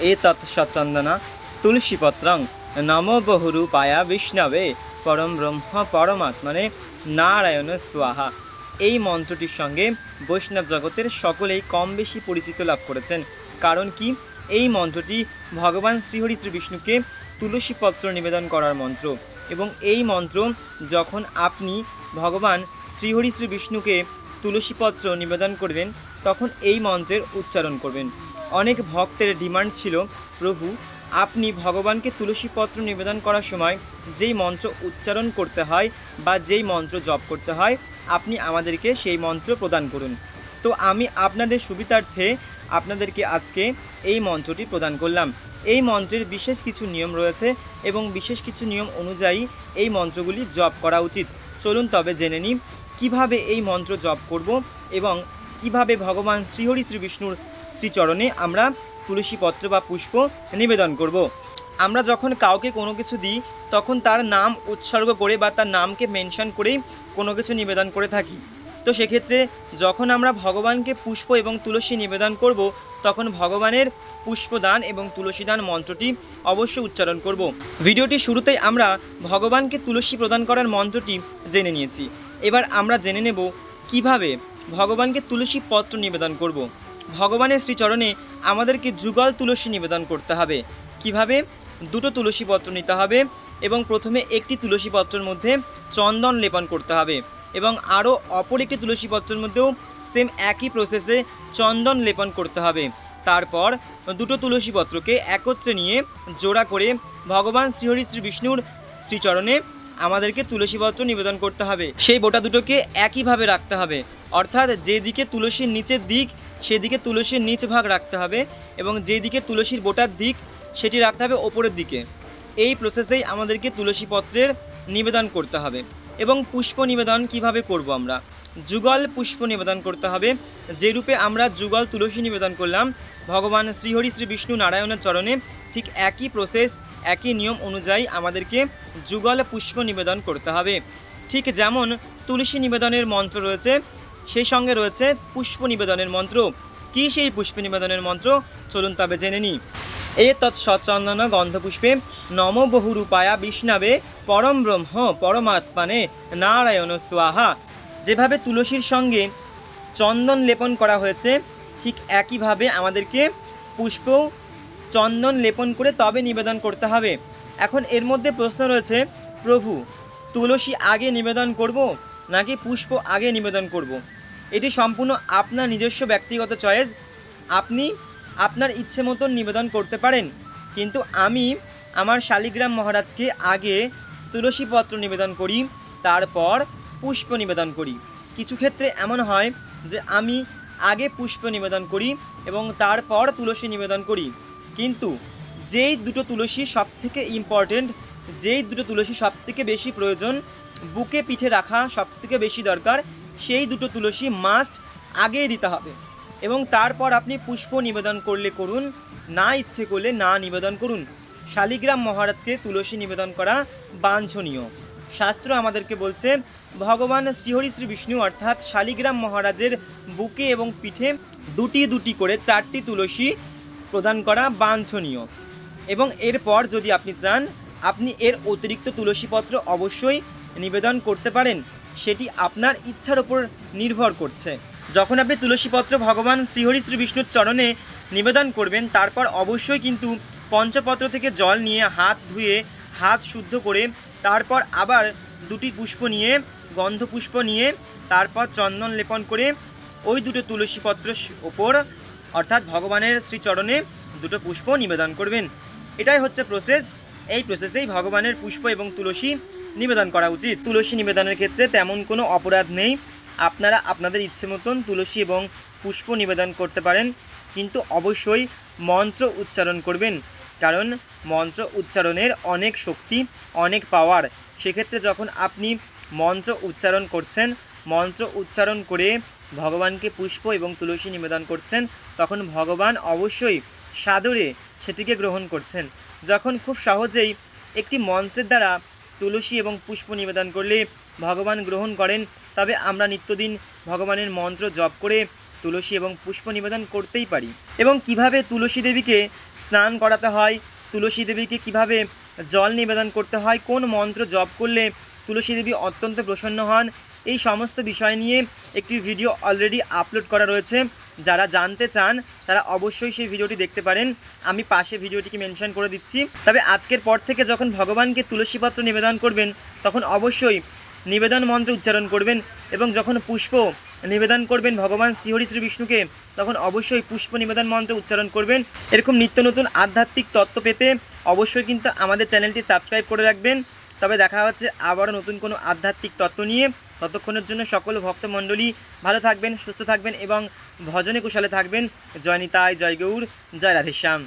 এ তৎসচন্দনা তুলসীপত্রং নম বহুরূপায়া বিষ্ণবে পরম ব্রহ্ম পরমাত্মনে নারায়ণ স্বাহা এই মন্ত্রটির সঙ্গে বৈষ্ণব জগতের সকলেই কম বেশি পরিচিত লাভ করেছেন। কারণ কি? এই মন্ত্রটি ভগবান শ্রীহরি শ্রী বিষ্ণুকে তুলসীপত্র নিবেদন করার মন্ত্র। এবং এই মন্ত্র যখন আপনি ভগবান শ্রীহরি শ্রী বিষ্ণুকে তুলসীপত্র নিবেদন করবেন, তখন এই মন্ত্রের উচ্চারণ করবেন। অনেক ভক্তের ডিমান্ড ছিল, প্রভু, আপনি ভগবানকে তুলসীপত্র নিবেদন করার সময় যেই মন্ত্র উচ্চারণ করতে হয় বা যেই মন্ত্র জপ করতে হয়, আপনি আমাদেরকে সেই মন্ত্র প্রদান করুন। তো আমি আপনাদের সুবিধার্থে আপনাদেরকে আজকে এই মন্ত্রটি প্রদান করলাম। এই মন্ত্রের বিশেষ কিছু নিয়ম রয়েছে এবং বিশেষ কিছু নিয়ম অনুযায়ী এই মন্ত্রগুলি জপ করা উচিত। চলুন তবে জেনে নিই, কীভাবে এই মন্ত্র জপ করব এবং কীভাবে ভগবান শ্রীহরি শ্রী বিষ্ণুর শ্রীচরণে আমরা তুলসী পত্র বা পুষ্প নিবেদন করব। আমরা যখন কাউকে কোনো কিছু দিই, তখন তার নাম উৎসর্গ করে বা তার নামকে মেনশন করেই কোনো কিছু নিবেদন করে থাকি। তো সেক্ষেত্রে যখন আমরা ভগবানকে পুষ্প এবং তুলসী নিবেদন করব, তখন ভগবানের পুষ্পদান এবং তুলসীদান মন্ত্রটি অবশ্যই উচ্চারণ করব। ভিডিওটি শুরুতেই আমরা ভগবানকে তুলসী প্রদান করার মন্ত্রটি জেনে নিয়েছি। এবার আমরা জেনে নেব কীভাবে ভগবানকে তুলসী পত্র নিবেদন করব। ভগবানের শ্রীচরণে আমাদেরকে যুগল তুলসী নিবেদন করতে হবে। কীভাবে? দুটো তুলসী পত্র নিতে হবে এবং প্রথমে একটি তুলসী পত্রের মধ্যে চন্দন লেপন করতে হবে এবং আরও অপর একটি তুলসী পত্রের মধ্যেও সেম একই প্রসেসে চন্দন লেপন করতে হবে। তারপর দুটো তুলসী পত্রকে একত্রে নিয়ে জোড়া করে ভগবান শ্রীহরি শ্রী বিষ্ণুর শ্রীচরণে আমাদেরকে তুলসীপত্র নিবেদন করতে হবে। সেই বোটা দুটোকে একইভাবে রাখতে হবে। অর্থাৎ যেদিকে তুলসীর নিচের দিক সেদিকে তুলসীর নিচ ভাগ রাখতে হবে এবং যেদিকে তুলসীর বোটার দিক, সেটি রাখতে হবে ওপরের দিকে। এই প্রসেসেই আমাদেরকে তুলসী পত্রের নিবেদন করতে হবে এবং পুষ্প নিবেদন কীভাবে করব আমরা? যুগল পুষ্প নিবেদন করতে হবে, যে রূপে আমরা যুগল তুলসী নিবেদন করলাম, ভগবান শ্রীহরি শ্রী বিষ্ণু নারায়ণের চরণে ঠিক একই প্রসেস একই নিয়ম অনুযায়ী আমাদেরকে যুগল পুষ্প নিবেদন করতে হবে। ঠিক যেমন তুলসী নিবেদনের মন্ত্র রয়েছে সেই সঙ্গে রয়েছে পুষ্প নিবেদনের মন্ত্র। কী সেই পুষ্প নিবেদনের মন্ত্র? চলুন তবে জেনে নিই। এ তৎসচন্দন গন্ধপুষ্পে নম বহুরূপায়া বিষ্ণবে পরম ব্রহ্ম পরমাত্মানে নারায়ণ স্বাহা। যেভাবে তুলসীর সঙ্গে চন্দন লেপন করা হয়েছে, ঠিক একইভাবে আমাদেরকে পুষ্প চন্দন লেপন করে তবে নিবেদন করতে হবে। এখন এর মধ্যে প্রশ্ন রয়েছে, প্রভু, তুলসী আগে নিবেদন করব নাকি পুষ্প আগে নিবেদন করব। এটি সম্পূর্ণ আপনার নিজস্ব ব্যক্তিগত চয়েস। আপনি আপনার ইচ্ছে মতন নিবেদন করতে পারেন। কিন্তু আমি আমার শালিগ্রাম মহারাজকে আগে তুলসী পত্র নিবেদন করি, তারপর পুষ্প নিবেদন করি। কিছু ক্ষেত্রে এমন হয় যে আমি আগে পুষ্প নিবেদন করি এবং তারপর তুলসী নিবেদন করি। কিন্তু যেই দুটো তুলসী সব থেকে ইম্পর্টেন্ট যেই দুটো তুলসী সব থেকে বেশি প্রয়োজন, বুকে পিঠে রাখা সব থেকে বেশি দরকার সেই দুটো তুলসী মাস্ট আগে দিতে হবে। এবং তারপর আপনি পুষ্প নিবেদন করলে করুন, না ইচ্ছে করলে না নিবেদন করুন। শালিগ্রাম মহারাজকে তুলসী নিবেদন করা বাঞ্ছনীয়। শাস্ত্র আমাদেরকে বলছে, ভগবান শ্রীহরি শ্রী বিষ্ণু অর্থাৎ শালিগ্রাম মহারাজের বুকে এবং পিঠে দুটি দুটি করে চারটি তুলসী প্রদান করা বাঞ্ছনীয়। এবং এরপর যদি আপনি চান, আপনি এর অতিরিক্ত তুলসীপত্র অবশ্যই নিবেদন করতে পারেন। সেটি আপনার ইচ্ছার ওপর নির্ভর করছে। যখন আপনি তুলসীপত্র ভগবান শ্রীহরি শ্রী বিষ্ণুর চরণে নিবেদন করবেন, তারপর অবশ্যই কিন্তু পঞ্চপত্র থেকে জল নিয়ে হাত ধুয়ে হাত শুদ্ধ করে, তারপর আবার দুটি পুষ্প নিয়ে গন্ধ পুষ্প নিয়ে, তারপর চন্দন লেপন করে ওই দুটো তুলসীপত্র ওপর অর্থাৎ ভগবানের শ্রীচরণে দুটো পুষ্প নিবেদন করবেন। এটাই হচ্ছে প্রসেস এই প্রসেসেই ভগবানের পুষ্প এবং তুলসী নিবেদন করা উচিত। তুলসী নিবেদনের ক্ষেত্রে তেমন কোনো অপরাধ নেই। আপনারা আপনাদের ইচ্ছে মতন তুলসী এবং পুষ্প নিবেদন করতে পারেন, কিন্তু অবশ্যই মন্ত্র উচ্চারণ করবেন, কারণ মন্ত্র উচ্চারণের অনেক শক্তি, অনেক পাওয়ার সেক্ষেত্রে যখন আপনি মন্ত্র উচ্চারণ করছেন, মন্ত্র উচ্চারণ করে ভগবানকে পুষ্প এবং তুলসী নিবেদন করছেন, তখন ভগবান অবশ্যই সাদরে সেটিকে গ্রহণ করছেন। যখন খুব সহজেই একটি মন্ত্রের দ্বারা তুলসী এবং পুষ্প নিবেদন করলে ভগবান গ্রহণ করেন, তবে আমরা নিত্যদিন ভগবানের মন্ত্র জপ করে তুলসী এবং পুষ্প নিবেদন করতেই পারি। এবং কীভাবে তুলসী দেবীকে স্নান করাতে হয়, তুলসী দেবীকে কীভাবে জল নিবেদন করতে হয়, কোন মন্ত্র জপ করলে তুলসী দেবী অত্যন্ত প্রসন্ন হন, এই সমস্ত বিষয় নিয়ে একটি ভিডিও অলরেডি আপলোড করা রয়েছে। যারা জানতে চান, তারা অবশ্যই সেই ভিডিওটি দেখতে পারেন। আমি পাশে ভিডিওটিকে মেনশন করে দিচ্ছি। তবে আজকের পর থেকে যখন ভগবানকে তুলসীপত্র নিবেদন করবেন, তখন অবশ্যই নিবেদন মন্ত্র উচ্চারণ করবেন এবং যখন পুষ্প নিবেদন করবেন ভগবান শ্রীহরি শ্রী বিষ্ণুকে, তখন অবশ্যই পুষ্প নিবেদন মন্ত্র উচ্চারণ করবেন। এরকম নিত্য নতুন আধ্যাত্মিক তত্ত্ব পেতে অবশ্যই কিন্তু আমাদের চ্যানেলটি সাবস্ক্রাইব করে রাখবেন। তবে দেখা হচ্ছে আবারও নতুন কোনো আধ্যাত্মিক তত্ত্ব নিয়ে। ততক্ষণের জন্য সকল ভক্তমণ্ডলী ভালো থাকবেন, সুস্থ থাকবেন এবং ভজনে কুশলে থাকবেন। জয় নিতাই, জয় গৌর, জয় রাধেশ্যাম।